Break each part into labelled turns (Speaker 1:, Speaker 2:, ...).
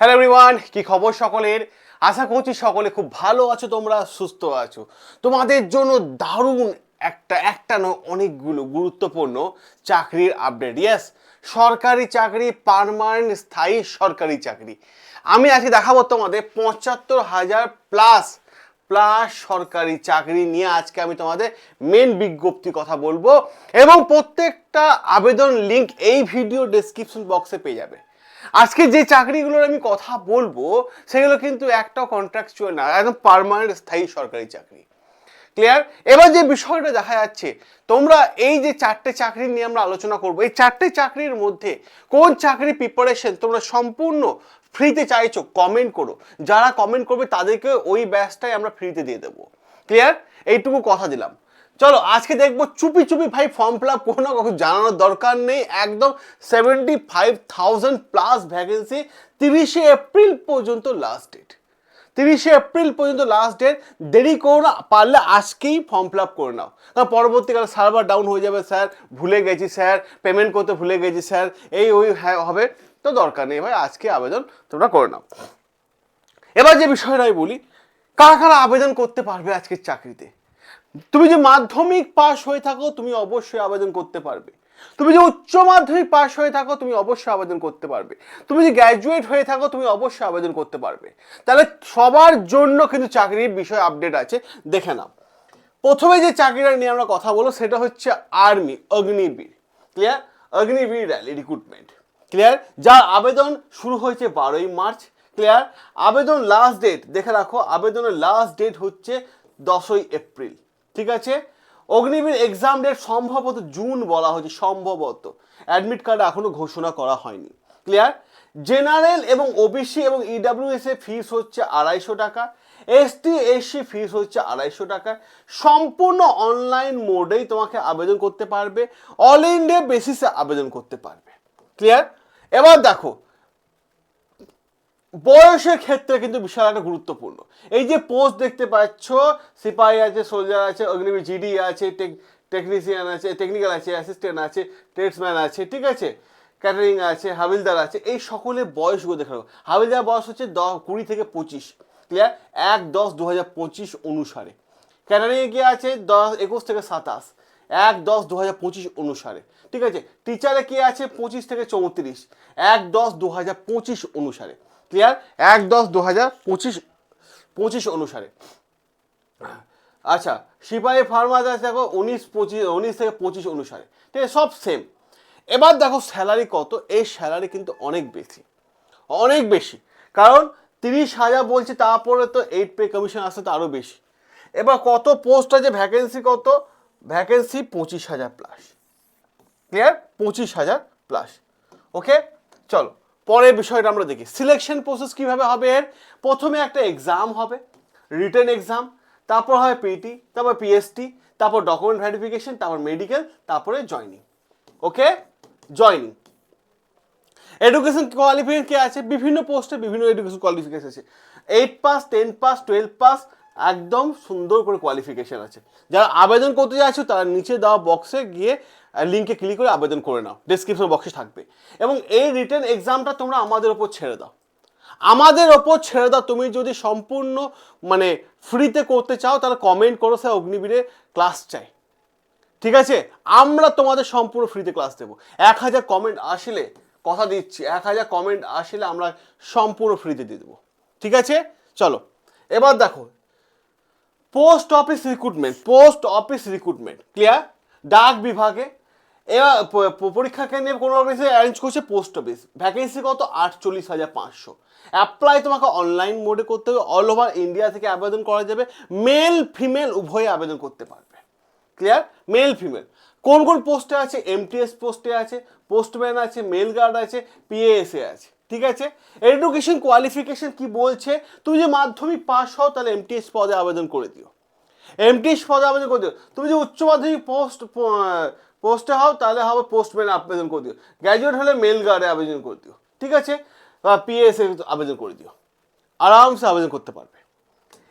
Speaker 1: Hello everyone কি খবর সকলের? আশা করছি সকলে খুব ভালো আছো, তোমরা সুস্থ আছো। তোমাদের জন্য দারুণ একটা একটা নয় অনেকগুলো গুরুত্বপূর্ণ চাকরির আপডেট ইয়াস সরকারি চাকরি পারমানেন্ট স্থায়ী সরকারি চাকরি। আমি আজকে দেখাবো তোমাদের পঁচাত্তর হাজার প্লাস প্লাস সরকারি চাকরি নিয়ে আজকে আমি তোমাদের মেন বিজ্ঞপ্তি কথা বলব। এবং প্রত্যেকটা আবেদন লিংক এই ভিডিও ডেসক্রিপশন বক্সে পেয়ে যাবে। আজকে যে চাকরিগুলোর আমি কথা বলব, সেগুলো কিন্তু একটাও কন্ট্রাকচুয়াল না, একদম পারমানেন্ট স্থায়ী সরকারি চাকরি। ক্লিয়ার এবার যে বিষয়টা দেখা যাচ্ছে, তোমরা এই যে চারটে চাকরি নিয়ে আমরা আলোচনা করব, এই চারটে চাকরির মধ্যে কোন চাকরি প্রিপারেশন তোমরা সম্পূর্ণ ফ্রিতে চাইছো কমেন্ট করো। যারা কমেন্ট করবে, তাদেরকে ওই ব্যাচটাই আমরা ফ্রিতে দিয়ে দেবো। ক্লিয়ার এইটুকু কথা দিলাম। চলো, আজকে দেখব চুপি চুপি ভাই ফর্ম ফিল আপ কোনো কখন জানানোর দরকার নেই। একদম seventy five thousand plus vacancy তিরিশে এপ্রিল পর্যন্ত লাস্ট ডেট তিরিশে এপ্রিল পর্যন্ত লাস্ট ডেট দেরি করো না, পারলে আজকেই ফর্ম ফিল আপ করে নাও। কারণ পরবর্তীকালে সার্ভার ডাউন হয়ে যাবে, স্যার, ভুলে গেছি, স্যার পেমেন্ট করতে ভুলে গেছি, স্যার, এই ওই হ্যাঁ হবে, তো দরকার নেই ভাই, আজকে আবেদন তোমরা করে নাও। এবার যে বিষয়টা আমি বলি, কারা কারা আবেদন করতে পারবে আজকের চাকরিতে? তুমি যে মাধ্যমিক পাশ হয়ে থাকো, তুমি অবশ্যই আবেদন করতে পারবে। তুমি যে উচ্চ মাধ্যমিক পাশ হয়ে থাকো, তুমি অবশ্যই আবেদন করতে পারবে। তুমি যে গ্র্যাজুয়েট হয়ে থাকো, তুমি অবশ্যই আবেদন করতে পারবে। তাহলে সবার জন্য কিন্তু চাকরির বিষয় আপডেট আছে, দেখে নাও। প্রথমে যে চাকরিটা নিয়ে আমরা কথা বলব, সেটা হচ্ছে army Agniveer clear Agniveer rally recruitment clear যার আবেদন শুরু হয়েছে বারোই মার্চ। ক্লিয়ার আবেদন লাস্ট ডেট দেখে রাখো, আবেদনের লাস্ট ডেট হচ্ছে দশই এপ্রিল। ঠিক আছে? অগ্নিবীর এক্সাম ডেট সম্ভবত জুন বলা হয়েছে, সম্ভবত। অ্যাডমিট কার্ড এখনও ঘোষণা করা হয়নি। ক্লিয়ার জেনারেল এবং ওবিসি এবং ইডাব্লিউএস এ ফিস হচ্ছে আড়াইশো টাকা। এসটি এসসি ফিস হচ্ছে আড়াইশো টাকা। সম্পূর্ণ অনলাইন মোডেই তোমাকে আবেদন করতে পারবে। অল ইন্ডিয়া বেসিসে আবেদন করতে পারবে। ক্লিয়ার এবার দেখো বয়সের ক্ষেত্রে কিন্তু বিশাল একটা গুরুত্বপূর্ণ। এই যে পোস্ট দেখতে পাচ্ছ, সিপাহি আছে, সোলজার আছে, অগ্নিবীর জিডি আছে টেকনিশিয়ান আছে, টেকনিক্যাল আছে, অ্যাসিস্ট্যান্ট আছে, ট্রেডসম্যান আছে, ঠিক আছে? ক্যাটারিং আছে, হাবিলদার আছে, এই সকলের বয়সগুলো দেখে হাবিলদার বয়স হচ্ছে দশ, কুড়ি থেকে পঁচিশ ক্লিয়ার এক দশ দু হাজার পঁচিশ অনুসারে। ক্যাটারিংয়ে কি আছে? দশ, একুশ থেকে সাতাশ, এক দশ দু হাজার পঁচিশ অনুসারে, ঠিক আছে? টিচারে কি আছে? পঁচিশ থেকে চৌত্রিশ, এক দশ দু হাজার পঁচিশ অনুসারে। ক্লিয়ার? এক দশ দু হাজার পঁচিশ পঁচিশ অনুসারে। আচ্ছা সিপাহী ফার্মাস দেখো উনিশ পঁচিশ, উনিশ থেকে পঁচিশ অনুসারে। ঠিক আছে, সব সেম এবার দেখো স্যালারি কত? এই স্যালারি কিন্তু অনেক বেশি। অনেক বেশি। কারণ তিরিশ হাজার বলছে, তারপরে তো এইট পে কমিশন আসছে তো আরও বেশি। এবার কত পোস্ট আছে ভ্যাকেন্সি কত? ভ্যাকেন্সি পঁচিশ হাজার প্লাস ক্লিয়ার পঁচিশ হাজার প্লাস ওকে চলো। পরের বিষয়টা আমরা দেখি। সিলেকশন প্রসেস কীভাবে হবে এর? প্রথমে একটা এক্সাম হবে রিটার্ন এক্সাম তারপর হয় পিটি তারপর পিএসটি তারপর ডকুমেন্ট ভেরিফিকেশন তারপর মেডিকেল তারপরে joining okay joining education qualification কি আছে? বিভিন্ন পোস্টে বিভিন্ন এডুকেশন কোয়ালিফিকেশন আছে। Eight pass ten pass twelve pass একদম সুন্দর করে কোয়ালিফিকেশন আছে। যারা আবেদন করতে যাচ্ছ, তারা নিচে দেওয়া বক্সে গিয়ে লিঙ্কে ক্লিক করে আবেদন করে নাও। ডিসক্রিপশন বক্সে থাকবে। এবং এই রিটেন এক্সামটা তোমরা আমাদের ওপর ছেড়ে দাও। আমাদের ওপর ছেড়ে দাও। তুমি যদি সম্পূর্ণ মানে ফ্রিতে করতে চাও, তাহলে কমেন্ট করো, স্যার অগ্নিবীরে ক্লাস চাই। ঠিক আছে? আমরা তোমাদের সম্পূর্ণ ফ্রিতে ক্লাস দেবো। এক হাজার কমেন্ট আসলে, কথা দিচ্ছি, এক হাজার কমেন্ট আসলে আমরা সম্পূর্ণ ফ্রিতে দিয়ে দেবো। ঠিক আছে? চলো। এবার দেখো। Post office recruitment post office recruitment clear ডাক বিভাগে এবার পরীক্ষা কেন্দ্রে কোনো অফিসে অ্যারেঞ্জ করছে পোস্ট অফিস ভ্যাকেন্সি কত? আটচল্লিশ হাজার পাঁচশো। অ্যাপ্লাই তোমাকে অনলাইন মোডে করতে হবে। অল ওভার ইন্ডিয়া থেকে আবেদন করা যাবে। মেল ফিমেল উভয়ে আবেদন করতে পারবে। ক্লিয়ার মেল ফিমেল কোন কোন পোস্টে আছে? এমটিএস পোস্টে আছে পোস্টম্যান আছে মেল গার্ড আছে পিএএসএ আছে। ঠিক আছে? এডুকেশন কোয়ালিফিকেশন কি বলছে? তুমি যে মাধ্যমিক পাস হও, তাহলে এমটিএস পদে আবেদন করে দিও। এমটিএস পদে আবেদন করে দিও। তুমি যে উচ্চ মাধ্যমিক পোস্ট পোস্টে হও, তাহলে হবে পোস্টম্যান আবেদন করে দিও। গ্র্যাজুয়েট হলে মেল গার্ডে আবেদন করে দিও, ঠিক আছে? বা পিএসএ আবেদন করে দিও। আরামসে আবেদন করতে পারবে।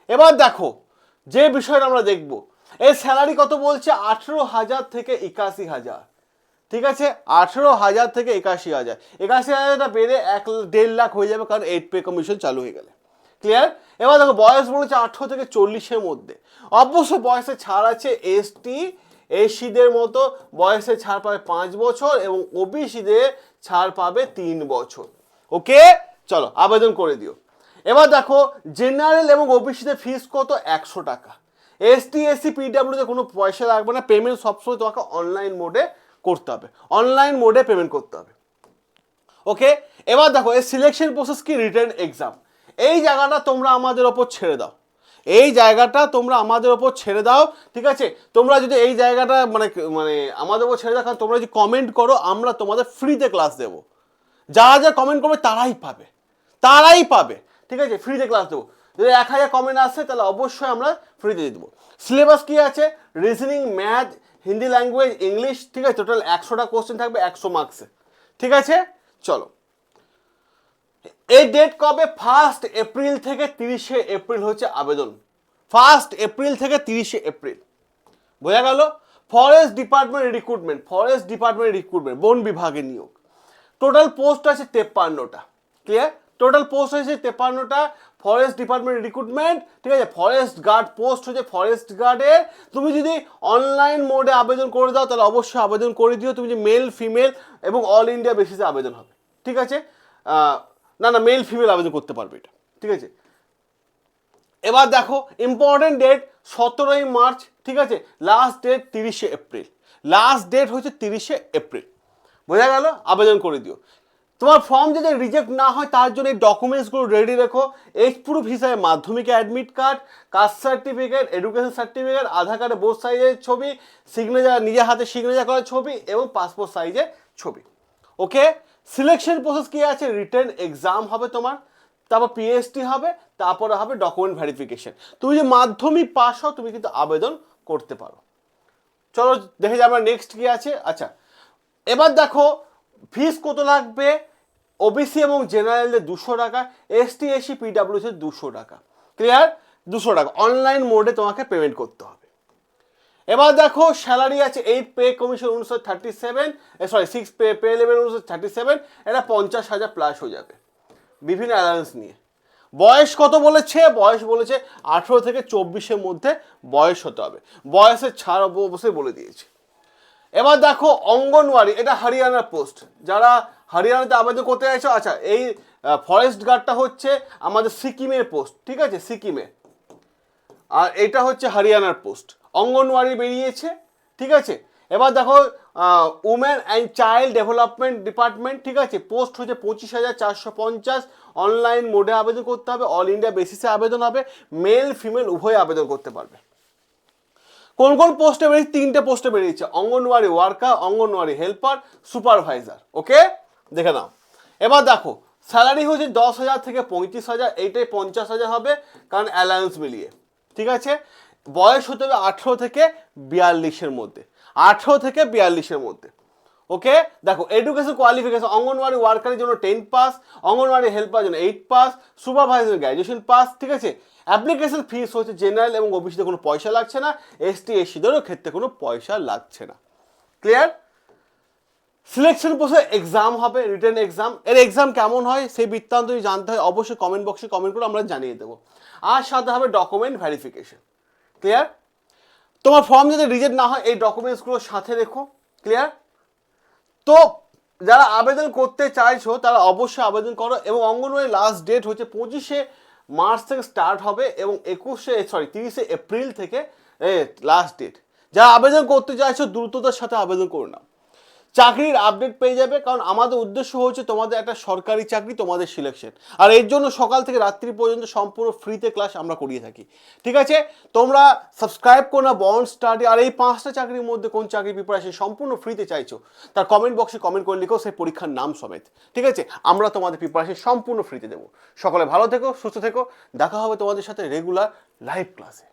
Speaker 1: এবার দেখো, যে বিষয়টা আমরা দেখব, এর স্যালারি কত বলছে? আঠেরো হাজার থেকে একাশি হাজার, ঠিক আছে? আঠেরো হাজার থেকে একাশি হাজার। একাশি হাজারটা বেড়ে এক দেড় লাখ হয়ে যাবে, কারণ এইট পে কমিশন চালু হয়ে গেলে। ক্লিয়ার এবার দেখো, বয়স বলেছে আঠেরো থেকে চল্লিশের মধ্যে। অবশ্য বয়সে ছাড় আছে এসটি এসিদের মতো বয়সে ছাড় পাবে পাঁচ বছর এবং ওবিসিদের ছাড় পাবে তিন বছর। ওকে? চলো, আবেদন করে দিও। এবার দেখো, জেনারেল এবং ওবিসিদের ফিস কত? একশো টাকা। এসটি এসসি পিডাব্লিউতে কোনো পয়সা লাগবে না। পেমেন্ট সবসময় তোমাকে অনলাইন মোডে করতে হবে। অনলাইন মোডে পেমেন্ট করতে হবে। ওকে? এবার দেখো, এই সিলেকশন প্রসেস কি? রিটার্ন এক্সাম এই জায়গাটা তোমরা আমাদের ওপর ছেড়ে দাও। এই জায়গাটা তোমরা আমাদের ওপর ছেড়ে দাও, ঠিক আছে? তোমরা যদি এই জায়গাটা মানে মানে আমাদের ওপর ছেড়ে দাও, কারণ তোমরা যদি কমেন্ট করো, আমরা তোমাদের ফ্রিতে ক্লাস দেবো। যারা যা কমেন্ট করবে, তারাই পাবে। তারাই পাবে, ঠিক আছে? ফ্রিতে ক্লাস দেবো। যদি এক হাজার কমেন্ট আসে, তাহলে অবশ্যই আমরা ফ্রিতে দিয়ে দেবো। সিলেবাস কী আছে? Reasoning math Hindi language English ঠিক আছে? টোটাল একশোটা কোশ্চেন থাকবে, একশো মার্কসে ঠিক আছে? চলো। এই ডেট কবে? ফার্স্ট এপ্রিল থেকে তিরিশে এপ্রিল হচ্ছে আবেদন। ফার্স্ট এপ্রিল থেকে তিরিশে এপ্রিল বোঝা গেল? Forest department recruitment forest department recruitment বন বিভাগে নিয়োগ। টোটাল পোস্ট আছে তেপ্পান্নটা। ক্লিয়ার টোটাল পোস্ট হয়েছে তেপ্পান্নটা ফরেস্ট ডিপার্টমেন্ট রিক্রুটমেন্ট ঠিক আছে? ফরেস্ট গার্ড পোস্ট হচ্ছে ফরেস্ট গার্ডে তুমি যদি অনলাইন মোডে আবেদন করে দাও, তাহলে অবশ্যই আবেদন করে দিও। তুমি যে মেল ফিমেল এবং অল ইন্ডিয়া বেসিসে আবেদন হবে। ঠিক আছে? না না মেল ফিমেল আবেদন করতে পারবে এটা, ঠিক আছে? এবার দেখো ইম্পর্টেন্ট ডেট সতেরোই মার্চ, ঠিক আছে? লাস্ট ডেট তিরিশে এপ্রিল লাস্ট ডেট হচ্ছে তিরিশে এপ্রিল, বোঝা গেল? আবেদন করে দিও। তোমার ফর্ম যদি রিজেক্ট না হয়, তার জন্য এই ডকুমেন্টসগুলো রেডি রেখো এইচ প্রুফ হিসাবে Madhyamik admit card caste certificate education certificate Aadhaar কার্ডে বোর্ড সাইজের ছবি সিগনেচার নিজের হাতে সিগনেচার করার ছবি এবং পাসপোর্ট সাইজের ছবি ওকে সিলেকশন প্রসেস কি আছে? রিটার্ন এক্সাম হবে তোমার, তারপর পিএসটি হবে, তারপরে হবে ডকুমেন্ট ভেরিফিকেশন তুমি যে মাধ্যমিক পাস হও, তুমি কিন্তু আবেদন করতে পারো। চলো দেখে যাবে নেক্সট কি আছে। আচ্ছা এবার দেখো ফিস কত লাগবে? ওবিসি এবং জেনারেলদের দুশো টাকা এসটি এসি পিডাব্লিউসি দুশো টাকা। ক্লিয়ার দুশো টাকা। অনলাইন মোডে তোমাকে পেমেন্ট করতে হবে। এবার দেখো স্যালারি আছে এইট পে কমিশন উনিশশো thirty seven sorry six pay pay level উনিশশো থার্টি সেভেন এটা পঞ্চাশ হাজার প্লাস হয়ে যাবে। বিভিন্ন অ্যালায়েন্স নিয়ে। বয়স কত বলেছে? বয়স বলেছে আঠেরো থেকে চব্বিশের মধ্যে বয়স হতে হবে। বয়সের ছাড় অবশ্যই বলে দিয়েছে। এবার দেখো অঙ্গনওয়াড়ি, এটা হরিয়ানার পোস্ট যারা হরিয়ানাতে আবেদন করতে চাইছো আচ্ছা এই ফরেস্ট গার্ডটা হচ্ছে আমাদের সিকিমের পোস্ট ঠিক আছে? সিকিমে। আর এটা হচ্ছে হরিয়ানার পোস্ট অঙ্গনওয়াড়ি বেরিয়েছে, ঠিক আছে? এবার দেখো women and child development department ঠিক আছে? পোস্ট হচ্ছে পঁচিশ হাজার চারশো পঞ্চাশ অনলাইন মোডে আবেদন করতে হবে অল ইন্ডিয়া বেসিসে আবেদন হবে মেল ফিমেল উভয় আবেদন করতে পারবে। কোন কোন পোস্টে বেরিয়েছে? তিনটে পোস্টে বেরিয়েছে, anganwadi worker anganwadi helper supervisor okay দেখে নাও। এবার দেখো স্যালারি হচ্ছে দশ হাজার থেকে পঁয়ত্রিশ হাজার, এইটাই পঞ্চাশ হাজার হবে, কারণ অ্যালায়েন্স মিলিয়ে, ঠিক আছে? বয়স হতে হবে আঠেরো থেকে বিয়াল্লিশের মধ্যে। আঠেরো থেকে বিয়াল্লিশের মধ্যে। ওকে? দেখো এডুকেশন কোয়ালিফিকেশন অঙ্গনওয়াড়ি ওয়ার্কারের জন্য টেন পাস অঙ্গনওয়াড়ি হেল্পার জন্য eight pass supervisor graduation pass ঠিক আছে? অ্যাপ্লিকেশন ফিস হচ্ছে জেনারেল এবং ওবিসিতে কোনো পয়সা লাগছে না এসটি এসিদেরও ক্ষেত্রে কোনো পয়সা লাগছে না। ক্লিয়ার সিলেকশন প্রসেস এক্সাম হবে রিটার্ন এক্সাম এর এক্সাম কেমন হয়, সেই বৃত্তান্ত জানতে হয়, অবশ্যই কমেন্ট বক্সে কমেন্ট করে আমরা জানিয়ে দেবো। আর সাথে হবে ডকুমেন্ট ভেরিফিকেশন ক্লিয়ার তোমার ফর্ম যদি রিজেক্ট না হয়, এই ডকুমেন্টসগুলো সাথে রেখো। ক্লিয়ার তো যারা আবেদন করতে চাইছো, তারা অবশ্যই আবেদন করো এবং অঙ্গনওয়াড়ি লাস্ট ডেট হচ্ছে পঁচিশে মার্চ থেকে স্টার্ট হবে এবং একুশে সরি তিরিশে এপ্রিল থেকে লাস্ট ডেট যারা আবেদন করতে চাইছো, দ্রুততার সাথে আবেদন করো নাও। চাকরির আপডেট পেয়ে যাবে, কারণ আমাদের উদ্দেশ্য হচ্ছে তোমাদের একটা সরকারি চাকরি, তোমাদের সিলেকশন আর এর জন্য সকাল থেকে রাত্রি পর্যন্ত সম্পূর্ণ ফ্রিতে ক্লাস আমরা করিয়ে থাকি। ঠিক আছে? তোমরা সাবস্ক্রাইব করো না বন্ড স্টাডি আর এই পাঁচটা চাকরির মধ্যে কোন চাকরি প্রিপারেশন সম্পূর্ণ ফ্রিতে চাইছো, তার কমেন্ট বক্সে কমেন্ট করে লিখো, সেই পরীক্ষার নাম সমেত। ঠিক আছে? আমরা তোমাদের প্রিপারেশন সম্পূর্ণ ফ্রিতে দেবো। সকলে ভালো থেকো, সুস্থ থেকো। দেখা হবে তোমাদের সাথে রেগুলার লাইভ ক্লাসে